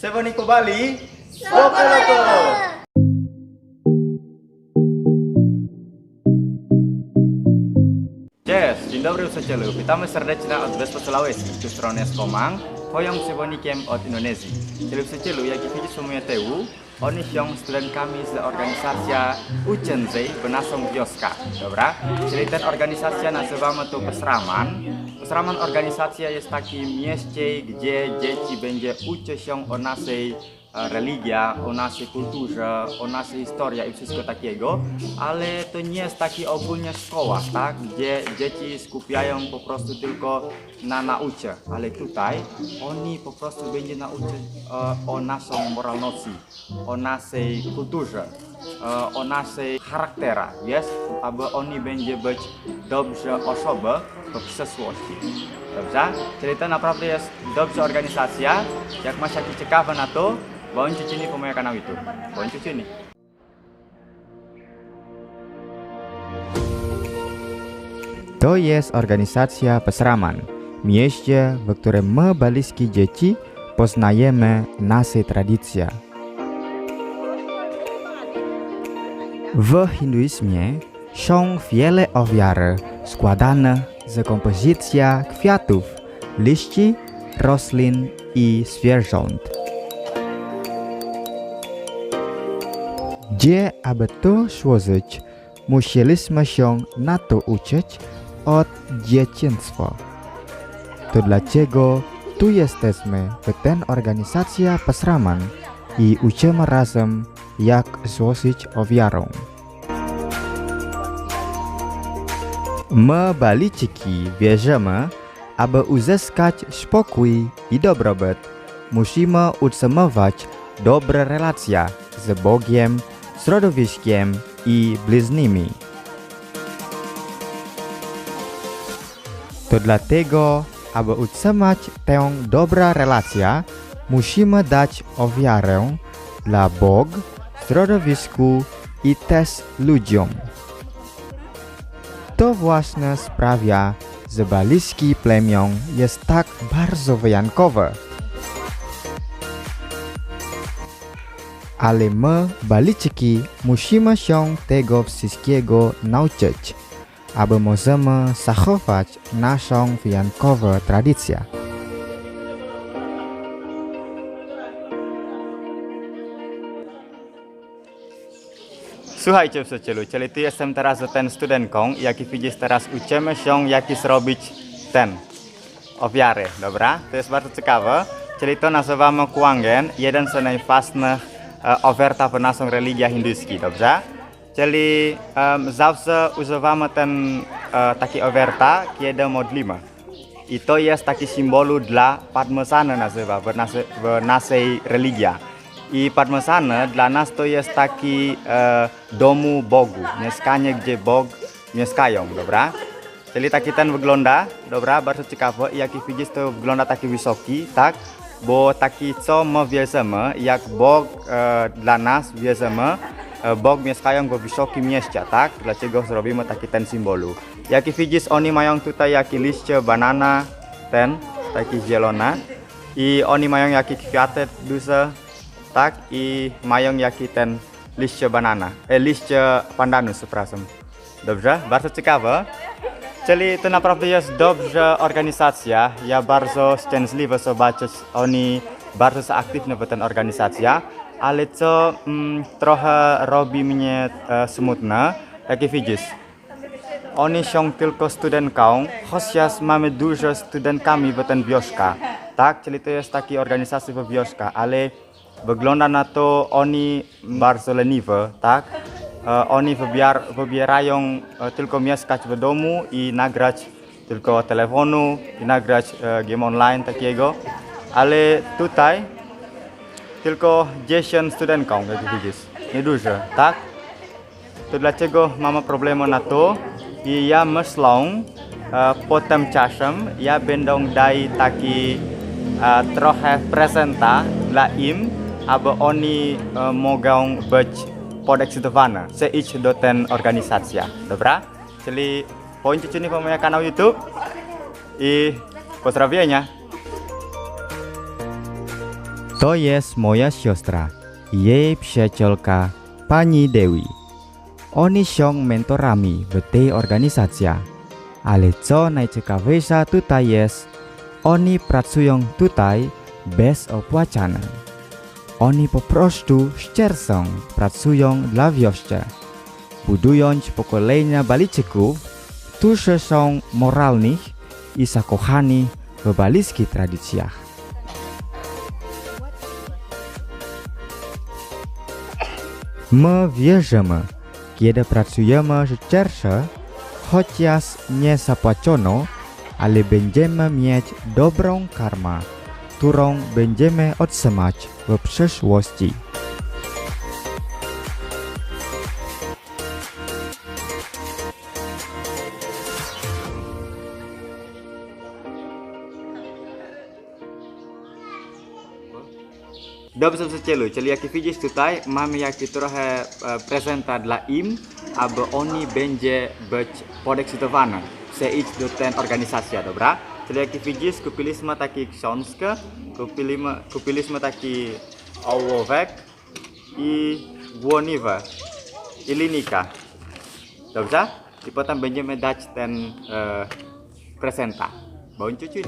Seveni po Bali. Spokoloko! Cześć, dzień dobry przyjacielu. Witamy serdecznie od Wysp Sulawesi. Z tej strony jest Komang, moją przewodnikiem od Indonezji. Czyli przyjacielu, jak widzisz w moje tyłu, oni są studentkami z organizacji Uczędzy w naszą wioskę, dobra? Czyli ta organizacja nazywamy to Pesraman. Pesraman organizacja jest takim mieście, gdzie dzieci będzie uczyć się o religia, o naszej kulturze, o naszej historii i wszystko takiego, ale to nie jest taki ogólnie szkoła, tak? Gdzie dzieci skupiają po prostu tylko na nauce, ale tutaj oni po prostu będzie nauczyć e, o naszą moralności, o naszej kulturze, e, o naszej charakterze, jest, aby oni będzie być dobrze osoby w przyszłości. Dobrze? Czyli to naprawdę jest dobra organizacja. Jak masz jakieś ciekawe na to, bądź czynny po moim kanał YouTube. Bądź czynny. To jest organizacja Pesraman, mieście, w którym my, baliskie dzieci, poznajemy nasze tradycje. W hinduizmie są wiele ofiar składane z kompozycji kwiatów, liści, roślin i zwierząt. Gdzie, aby to służyć, musieliśmy się na to uczyć od dzieciństwa. To dlaczego tu jesteśmy w ten organizacja Pasraman i uczymy razem, jak złożyć ofiarę. My, Baliciki, wierzymy, aby uzyskać spokój i dobrobyt, musimy utrzymywać dobre relacje z Bogiem, środowiskiem i bliźnimi. To dlatego, aby utrzymać tę dobrą relację, musimy dać ofiarę dla Bog, środowisku i też ludziom. To właśnie sprawia, że balijski plemion jest tak bardzo wyjątkowe. Ale my, Baliciki, musimy się tego wszystkiego nauczyć, aby możemy zachować naszą wyjątkową tradycję. Słuchajcie przyjacielu, czyli tu jestem teraz ten studentką i jak widzisz teraz uczymy się jak zrobić ten ofiary, dobra? To jest bardzo ciekawe, czyli to nazywamy kwangen, jeden z najważniejszych oferta w naszą religię hinduskiej, dobrze? Czyli um, zawsze używamy ten e, taki oferta, kiedy modlimy. I to jest taki symbolu dla Padmasana nazywa w, naszej, w naszej religii. I Padmasana dla nas to jest taki e, domu Bogu, mieszkanie, gdzie Bóg mieszkają, dobra? Czyli taki ten wygląda, dobra, bardzo ciekawe. I jak widzisz, to wygląda taki wysoki, tak? Bo taki, co my wierzymy, jak Bóg e, dla nas wierzymy, e, Bóg mieszkają w wysokim mieście, tak? Dlaczego zrobimy taki ten symbolu? Jak widzisz, oni mają tutaj jakieś liście banana, ten, taki zielony. I oni mają jakieś kwiaty duże, tak? I mają jaki ten liście banana, e, liście pandanu, przepraszam. Dobrze? Bardzo ciekawe. Czyli to naprawdę jest dobra organizacja. Ja bardzo szczęśliwy zobaczyć, oni bardzo są aktywni w tej organizacji. Ale co mm, trochę robi mnie e, smutne, jak widzisz, oni są tylko studentką, chociaż mamy dużo studentkami w ten wioska, tak? Czyli to jest taka organizacja w wioska, ale wygląda na to oni bardzo leniwe, tak? E, oni wybiar, wybierają e, tylko mieszkać w domu i nagrać tylko telefonu i nagrać e, game online takiego, ale tutaj tylko 10 studentką, jak widzisz, niedużo, tak? To dlaczego mamy problemy na to? I ja myślę, po tym czasem ja będę dać taki trochę prezenta dla im, aby oni mogą być podekscytowane, że iść do ten organizacja, dobra? Czyli bądźcie po moim kanał YouTube i pozdrowienia. To jest moja siostra. Jej przyjacielka Pani Dewi. Oni są mentorami w tej organizacji. Ale co najciekawsze tutaj jest, oni pracują tutaj bez opłacania. Oni po prostu szczerze pracują dla wioski, budując pokolenia Baliczyków, którzy są moralni i zakochani w balickich tradycjach. My wierzymy, kiedy pracujemy szczerze, chociaż nie zapłacono, ale będziemy mieć dobrą karmę, którą będziemy otrzymać w przyszłości. Dobrze przyjacielu, czyli jak widzisz tutaj, mamy jaki trochę e, prezenta dla im, aby oni będzie być podekscytowani, chce iść do tej organizacji, dobra? Czyli jak widzisz, kupiliśmy taki książkę, kupiliśmy, kupiliśmy taki ołówek i błoniwę i linijka, dobrze? I potem będziemy dać ten e, prezenta. Bądź cuci.